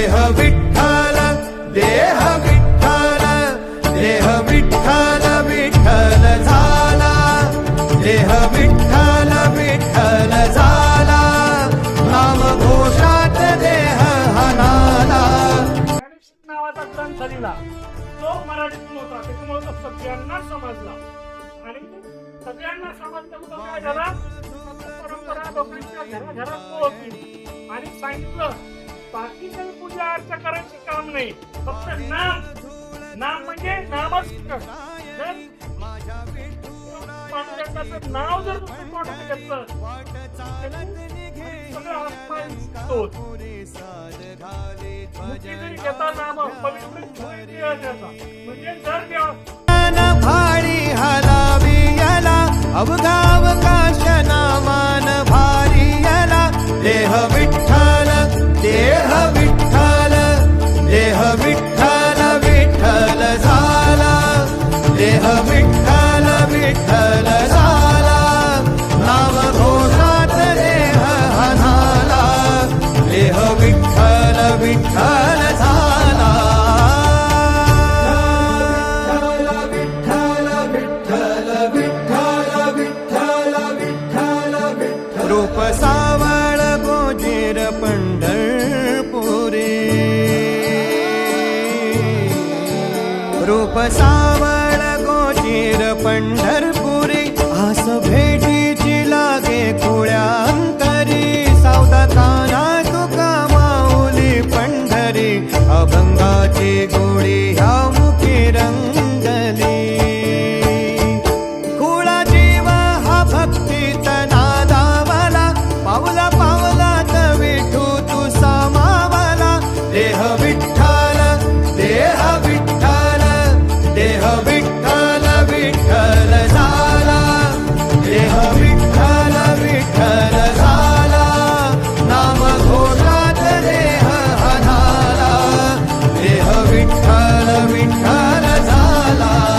देह विठ्ठल देह विठ्ठल देह विठ्ठल विठ्ठल झाला. देह विठ्ठल विठ्ठल झाला. नाम घोषात देह हनाला. नावाचा ग्रंथ लिहिला. तो मराठीतून होता. त्याच्यामुळे तो सगळ्यांना समजला. आणि सगळ्यांना समजलं काय झाला? परंपरा लोकांच्या घराघरात पोहोचली. आणि सांगितलं बाकी काही पूजा अर्चा करायची काम नाही. फक्त नाम. नाम म्हणजे नामच. नाव जर तुम्ही तोंडात घेतलं सगळं जरी घेता नाम पवित्र म्हणजे जर देवा हलावी याला अवघावकाश विठ्ठल विठ्ठल झाला रूप सावळ गोजीर पंढरपुरे. रूप सावळ गोजीर पंढरपुरे. llegó.